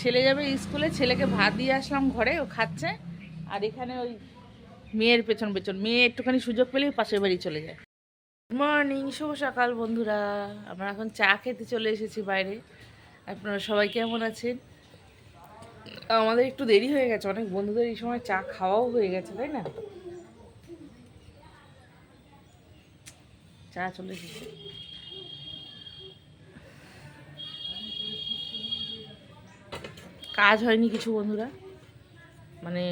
ছেলে যাবে স্কুলে, ছেলেকে ভাত দিয়ে আসলাম ঘরে, ও খাচ্ছে। আর এখানে ওই মেয়ের পেছন পেছন, মেয়ে একটুখানি সুযোগ পেলেই পাশের বাড়ি চলে যায়। গুড মর্নিং শুভ সকাল বন্ধুরা। আমরা এখন চা খেতে চলে এসেছি বাইরে। আপনারা সবাই কেমন আছেন? আমাদের একটু দেরি হয়ে গেছে, অনেক বন্ধুদের এই সময় চা খাওয়াও হয়ে গেছে, তাই না? চা চলে এসেছে। কাজ হয়নি কিছু, বন্ধুরা। মানে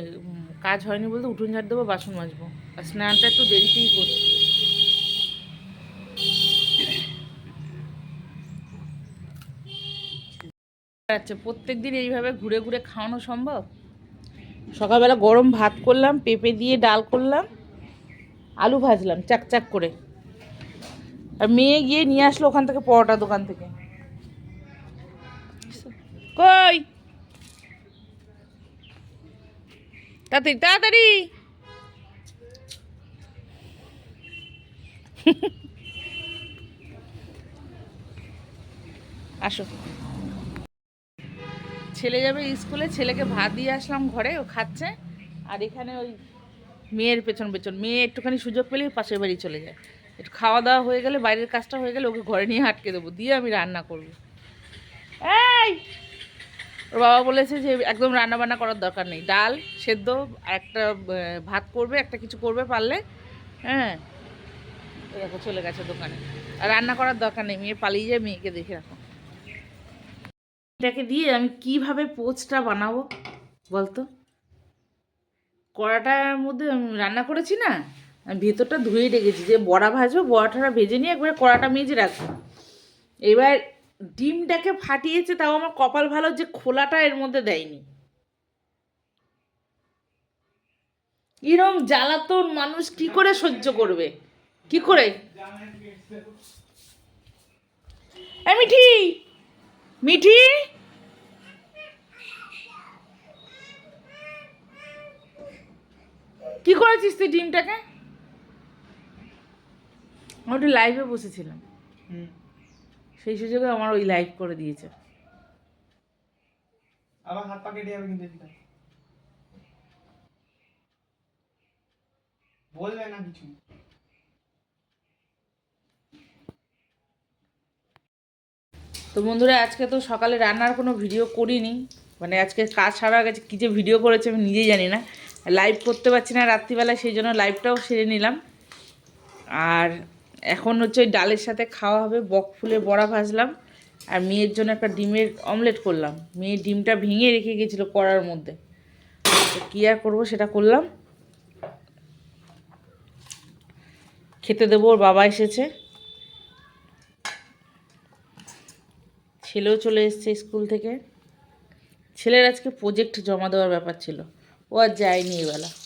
কাজ হয়নি বলতে উঠোন ঝাড় দেবো, বাসন মাজবো। আর স্নানটা একটু দেরিতেই করছি। আচ্ছা প্রত্যেক দিন এইভাবে ঘুরে ঘুরে খাওয়ানো সম্ভব? সকালবেলা গরম ভাত করলাম, পেঁপে দিয়ে ডাল করলাম, আলু ভাজলাম চাক চাক করে। আর মেয়ে গিয়ে নিয়ে আসলো ওখান থেকে, পরোটা দোকান থেকে। কই? তাড়াতাড়ি তাড়াতাড়ি। আসো। ছেলে যাবে স্কুলে, ছেলেকে ভাত দিয়ে আসলাম ঘরে, ও খাচ্ছে। আর এখানে ওই মেয়ের পেছন পেছন, মেয়ে একটুখানি সুযোগ পেলেই পাশের বাড়ি চলে যায়। একটু খাওয়া দাওয়া হয়ে গেলে, বাইরের কাজটা হয়ে গেলে ওকে ঘরে নিয়ে আটকে দেবো, দিয়ে আমি রান্না করব। এই! ওর বাবা বলেছে যে একদম রান্না বান্না করার দরকার নেই। ডাল সেদ্ধ, একটা ভাত করবে, একটা কিছু করবে পারলে হ্যাঁ। দেখো, চলে গেছে দোকানে। আর রান্না করার দরকার নেই, মেয়ে পালিয়ে যায়, মেয়েকে দেখে রাখো। এটাকে দিয়ে আমি কীভাবে পোচটা বানাবো বলতো? কড়াটার মধ্যে রান্না করেছি না, আমি ভেতরটা ধুয়ে রেখেছি। যে বড়া ভাজবো, বড়াটা ভেজে নিয়ে একবারে কড়াটা মেজে রাখব। এবার ডিমটাকে ফাটিয়েছে, তাও আমার কপাল ভালো যে খোলাটা এর মধ্যে দেয়নি। এরম জ্বালাতন মানুষ কি করে সহ্য করবে? কি করে? মিঠি! মিঠি! কি করেছিস তুই ডিমটাকে? আমি একটু লাইভে বসেছিলাম। সেই সুযোগে আমার ওই লাইভ করে দিয়েছে। আবার হাত পা কেটে যাবে কিন্তু বলবে না কিছু। তো বন্ধুরা আজকে তো সকালে রান্নার কোনো ভিডিও করিনি। মানে আজকে কাজ সারা গেছে কী যে ভিডিও করেছে আমি নিজেই জানি না। লাইভ করতে পারছি না রাত্রিবেলায় সেই জন্য লাইভটাও সেরে নিলাম। আর এখন হচ্ছে ওই ডালের সাথে খাওয়া হবে, বক ফুলের বড়া ভাজলাম আর মেয়ের জন্য একটা ডিমের অমলেট করলাম। মেয়ের ডিমটা ভেঙে রেখে গেছিল কড়ার মধ্যে। তো কী আর করব সেটা করলাম। খেতে দেবো, ওর বাবা এসেছে। ছেলেও চলে এসছে স্কুল থেকে। ছেলের আজকে প্রজেক্ট জমা দেওয়ার ব্যাপার ছিল। ও আর যায়নি এবেলা।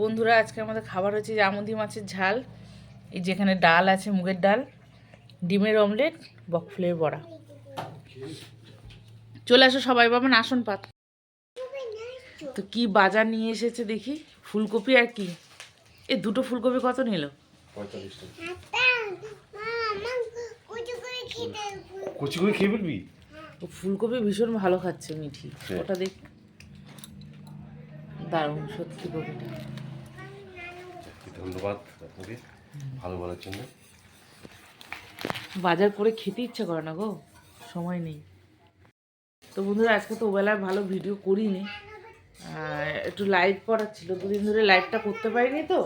বন্ধুরা আজকে আমাদের খাবার হচ্ছে আমুদি মাছের ঝাল এই যেখানে ডাল আছে মুগের ডাল ডিমের অমলেট বকফুলের বড়া। চলে আসো সবাই বাবা আসন পাত। তো কি বাজার নিয়ে এসেছে দেখি ফুলকপি আর কি? এ দুটো ফুলকপি কত নিল? কচি করে খেয়ে ফেলবি? ও ফুলকপি ভীষণ ভালো খাচ্ছে মিঠি। হ্যাঁ। ওটা দেখ। দারুণ সত্যি কপিটা ধন্যবাদ আপনাকে ভালো বলার জন্য। বাজার করে খেতে ইচ্ছা করে না গো সময় নেই। তো বন্ধুরা আজকে তো ওবেলায় ভালো ভিডিও করিনি। একটু লাইভ করার ছিল দুদিন ধরে লাইভটা করতে পারিনি তো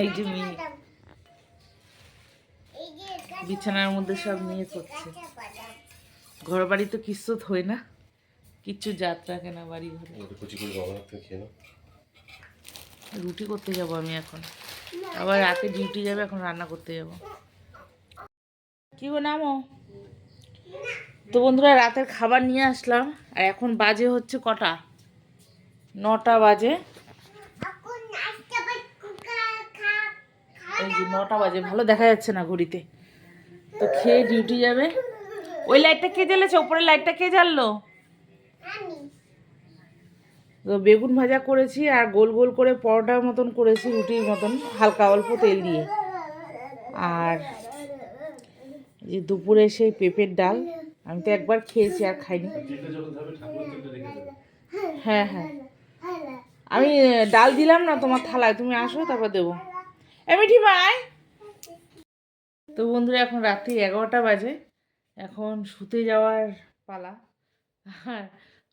এই যে মেয়ে বিছানার মধ্যে সব নিয়ে করছে। ঘর বাড়ি তো কিচ্ছু থই না কিচ্ছু জাত রাখে না বাড়ি ঘরে রুটি করতে যাব আমি এখন। আবার রাতে ডিউটি যাবে, এখন রান্না করতে যাব। কি গো নামো তো বন্ধুরা, রাতের খাবার নিয়ে আসলাম, আর এখন বাজে হচ্ছে কটা? নটা বাজে। এই যে নটা বাজে, ভালো দেখা যাচ্ছে না ঘড়িতে। তো খেয়ে ডিউটি যাবে। ওই লাইটটা কে জ্বালেছে? ওপরের লাইটটা কে জ্বাললো? তো বেগুন ভাজা করেছি আর গোল গোল করে পরোটার মতন করেছি, রুটির মতন, হালকা অল্প তেল দিয়ে। আর যে দুপুরে সেই পেঁপের ডাল, আমি তো একবার খেয়েছি আর খাইনি। হ্যাঁ হ্যাঁ। আমি ডাল দিলাম না তোমার থালায়, তুমি আসো, তারপর দেবো। এমিঠি ভাই! তো বন্ধুরা, এখন রাত্রি এগারোটা বাজে। এখন শুতে যাওয়ার পালা। আর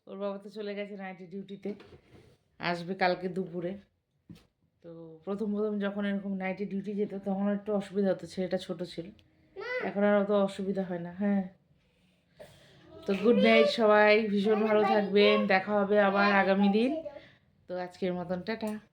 ওর বাবা তো চলে গেছে নাইটি ডিউটিতে আসবে কালকে দুপুরে। তো প্রথম প্রথম যখন এরকম নাইটি ডিউটি যেত, তখন একটু অসুবিধা হতো, ছেলেটা ছোট ছিল। এখন আর অত অসুবিধা হয় না হ্যাঁ। তো গুড নাইট সবাই, ভীষণ ভালো থাকবেন, দেখা হবে আবার আগামী দিন। তো আজকের মতন, টাটা।